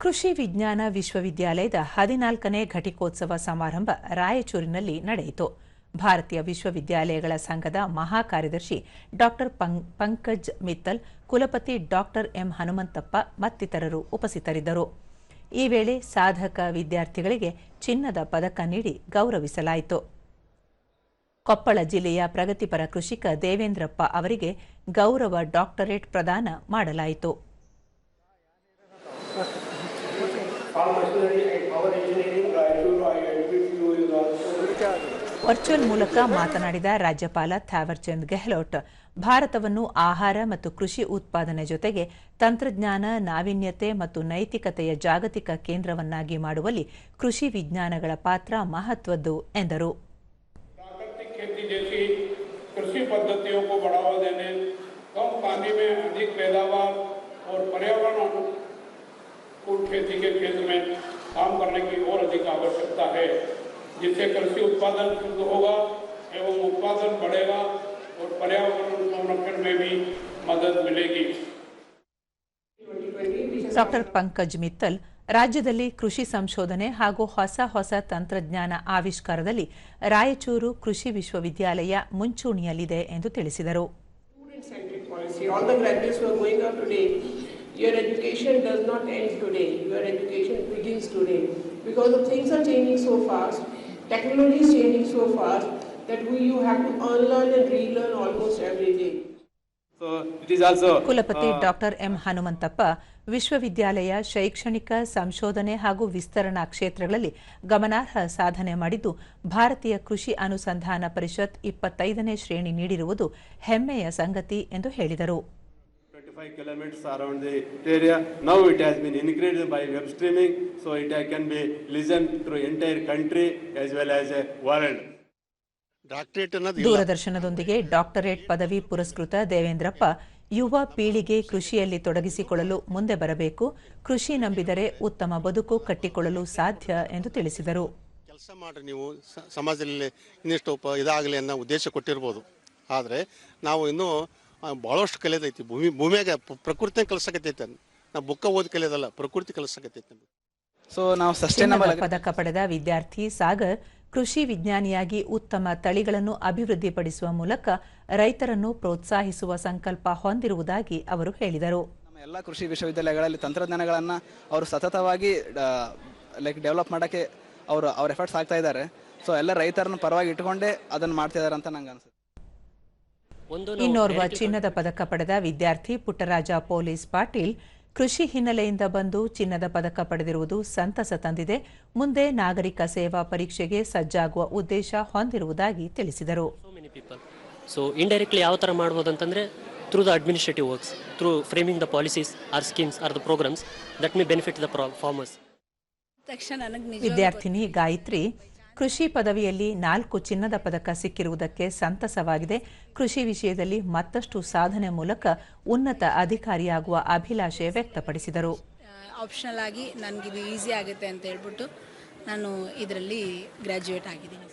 ಕೃಷಿ ವಿಜ್ಞಾನ ವಿಶ್ವವಿದ್ಯಾಲಯದ ಹದಿನಾಲ್ಕನೇ ಘಟಿಕೋತ್ಸವ ಸಮಾರಂಭ ರಾಯಚೂರಿನಲ್ಲಿ ನಡೆಯಿತು. ಭಾರತೀಯ ವಿಶ್ವವಿದ್ಯಾಲಯಗಳ ಸಂಘದ ಮಹಾಕಾರ್ಯದರ್ಶಿ ಡಾಕ್ಟರ್ ಪಂಕಜ್ ಮಿತ್ತಲ್, ಕುಲಪತಿ ಡಾಕ್ಟರ್ ಎಂ ಹನುಮಂತಪ್ಪ ಮತ್ತಿತರರು ಉಪಸ್ಥಿತರಿದ್ದರು. ಈ ವೇಳೆ ಸಾಧಕ ವಿದ್ಯಾರ್ಥಿಗಳಿಗೆ ಚಿನ್ನದ ಪದಕ ನೀಡಿ ಗೌರವಿಸಲಾಯಿತು. ಕೊಪ್ಪಳ ಜಿಲ್ಲೆಯ ಪ್ರಗತಿಪರ ಕೃಷಿಕ ದೇವೇಂದ್ರಪ್ಪ ಅವರಿಗೆ ಗೌರವ ಡಾಕ್ಟರೇಟ್ ಪ್ರದಾನ ಮಾಡಲಾಯಿತು. ವರ್ಚುವಲ್ ಮೂಲಕ ಮಾತನಾಡಿದ ರಾಜ್ಯಪಾಲ ಥಾವರ್ಚಂದ್ ಗೆಹ್ಲೋಟ್ ಭಾರತವನ್ನು ಆಹಾರ ಮತ್ತು ಕೃಷಿ ಉತ್ಪಾದನೆ ಜೊತೆಗೆ ತಂತ್ರಜ್ಞಾನ ನಾವೀನ್ಯತೆ ಮತ್ತು ನೈತಿಕತೆಯ ಜಾಗತಿಕ ಕೇಂದ್ರವನ್ನಾಗಿ ಮಾಡುವಲ್ಲಿ ಕೃಷಿ ವಿಜ್ಞಾನಗಳ ಪಾತ್ರ ಮಹತ್ವದ್ದು ಎಂದರು प्राकृतिक खेती जैसी कृषि पद्धतियों को बढ़ावा देने कम पानी में अधिक पैदावार और पर्यावरण अनुकूल खेती के क्षेत्र में काम करने की और अधिक आवश्यकता है जिससे कृषि उत्पादन शुद्ध होगा एवं उत्पादन बढ़ेगा और पर्यावरण संरक्षण में भी मदद मिलेगी ಡಾಕ್ಟರ್ ಪಂಕಜ್ ಮಿತ್ತಲ್ ರಾಜ್ಯದಲ್ಲಿ ಕೃಷಿ ಸಂಶೋಧನೆ ಹಾಗೂ ಹೊಸ ಹೊಸ ತಂತ್ರಜ್ಞಾನ ಆವಿಷ್ಕಾರದಲ್ಲಿ ರಾಯಚೂರು ಕೃಷಿ ವಿಶ್ವವಿದ್ಯಾಲಯ ಮುಂಚೂಣಿಯಲ್ಲಿದೆ ಎಂದು ತಿಳಿಸಿದರು your education does not end today. Your education begins today. Because the things are changing so fast, technology is changing so fast, that we, you have to unlearn and relearn almost every day. So it is also ಕುಲಪತಿ doctor M Hanumanthappa ವಿಶ್ವವಿದ್ಯಾಲಯ ಶೈಕ್ಷಣಿಕ ಸಂಶೋಧನೆ ಹಾಗೂ ವಿಸ್ತರಣಾ ಕ್ಷೇತ್ರಗಳಲ್ಲಿ ಗಮನಾರ್ಹ ಸಾಧನೆ ಮಾಡಿದ್ದು ಭಾರತೀಯ ಕೃಷಿ ಅನುಸಂಧಾನ ಪರಿಷತ್ ಇಪ್ಪತ್ತೈದನೇ ಶ್ರೇಣಿ ನೀಡಿರುವುದು ಹೆಮ್ಮೆಯ ಸಂಗತಿ ಎಂದು ಹೇಳಿದರು 25 kilometers around the area. Now it has been increased by web streaming, so it can be listened through entire country as well as a world. Doctorate ಅನ್ನೋದು ದೂರದರ್ಶನದೊಂದಿಗೆ ಡಾಕ್ಟರೇಟ್ ಪದವಿ ಪುರಸ್ಕೃತ ದೇವೇಂದ್ರಪ್ಪ ಯುವ ಪೀಳಿಗೆ ಕೃಷಿಯಲ್ಲಿ ತೊಡಗಿಸಿಕೊಳ್ಳಲು ಮುಂದೆ ಬರಬೇಕು. ಕೃಷಿ ನಂಬಿದರೆ ಉತ್ತಮ ಬದುಕು ಕಟ್ಟಿಕೊಳ್ಳಲು ಸಾಧ್ಯ ಎಂದು ತಿಳಿಸಿದರು. ಕೆಲಸ ಮಾಡ್ರಿ ನೀವು. ಸಮಾಜದಲ್ಲಿ ಇನ್ನಿಷ್ಟು ಇದಾಗಲಿ ಅನ್ನೋ ಉದ್ದೇಶ ಕೊಟ್ಟಿರ್ಬೋದು. ಆದರೆ ನಾವು ಇನ್ನೂ ಭಾಳಷ್ಟು ಕಲಿಯೋದೈತಿ ಭೂಮಿ ಭೂಮಿಯಾಗ ಪ್ರಕೃತಿ ಪ್ರಕೃತಿನ ಕಲಿಸಕತ್ತೈತೆ ನಾವು ಬುಕ್ಕ ಓದಿ ಕಲಿಯೋದಲ್ಲ ಪ್ರಕೃತಿ ಕಲಿಸಕತ್ತೈತೆ ನಮ್ಗೆ. ಸೊ ನಾವು ಸಸ್ಟೈನಬಲ್ ಪದಕ ಪಡೆದ ವಿದ್ಯಾರ್ಥಿ ಸಾಗರ್ ಕೃಷಿ ವಿಜ್ಞಾನಿಯಾಗಿ ಉತ್ತಮ ತಳಿಗಳನ್ನು ಅಭಿವೃದ್ಧಿಪಡಿಸುವ ಮೂಲಕ ರೈತರನ್ನು ಪ್ರೋತ್ಸಾಹಿಸುವ ಸಂಕಲ್ಪ ಹೊಂದಿರುವುದಾಗಿ ಅವರು ಹೇಳಿದರು. ನಮ್ಮ ಎಲ್ಲ ಕೃಷಿ ವಿಶ್ವವಿದ್ಯಾಲಯಗಳಲ್ಲಿ ತಂತ್ರಜ್ಞಾನಗಳನ್ನು ಅವರು ಸತತವಾಗಿ ಲೈಕ್ ಡೆವಲಪ್ ಮಾಡೋಕ್ಕೆ ಅವರು ಅವ್ರ ಎಫರ್ಟ್ಸ್ ಆಗ್ತಾ ಇದ್ದಾರೆ. ಸೊ ಎಲ್ಲ ರೈತರನ್ನು ಪರವಾಗಿ ಇಟ್ಕೊಂಡೇ ಅದನ್ನು ಮಾಡ್ತಾ ಇದ್ದಾರೆ ಅಂತ ನಂಗೆ ಅನ್ಸುತ್ತೆ. ಇನ್ನೋರ್ವ ಚಿನ್ನದ ಪದಕ ಪಡೆದ ವಿದ್ಯಾರ್ಥಿ ಪುಟ್ಟರಾಜ ಪೊಲೀಸ್ ಪಾಟೀಲ್ ಕೃಷಿ ಹಿನ್ನೆಲೆಯಿಂದ ಬಂದು ಚಿನ್ನದ ಪದಕ ಪಡೆದಿರುವುದು ಸಂತಸ ತಂದಿದೆ. ಮುಂದೆ ನಾಗರಿಕ ಸೇವಾ ಪರೀಕ್ಷೆಗೆ ಸಜ್ಜಾಗುವ ಉದ್ದೇಶ ಹೊಂದಿರುವುದಾಗಿ ತಿಳಿಸಿದರು. ಸೊ ಇಂಡೈರೆಕ್ಟ್ಲಿ indirectly ಯಾವ ಥರ ಮಾಡ್ಬೋದು ಅಂತಂದರೆ through the administrative works through framing the policies or schemes or the programmes that may benefit the farmers ವಿದ್ಯಾರ್ಥಿನಿ ಗಾಯತ್ರಿ ಕೃಷಿ ಪದವಿಯಲ್ಲಿ ನಾಲ್ಕು ಚಿನ್ನದ ಪದಕ ಸಿಕ್ಕಿರುವುದಕ್ಕೆ ಸಂತಸವಾಗಿದೆ. ಕೃಷಿ ವಿಷಯದಲ್ಲಿ ಮತ್ತಷ್ಟು ಸಾಧನೆ ಮೂಲಕ ಉನ್ನತ ಅಧಿಕಾರಿಯಾಗುವ ಅಭಿಲಾಷೆ ವ್ಯಕ್ತಪಡಿಸಿದರು. ಆಪ್ಷನಲ್ ಆಗಿ ನನಗಿದು ಈಸಿ ಆಗುತ್ತೆ ಅಂತ ಹೇಳ್ಬಿಟ್ಟು ನಾನು ಇದರಲ್ಲಿ ಗ್ರ್ಯಾಜುಯೇಟ್ ಆಗಿದ್ದೀನಿ.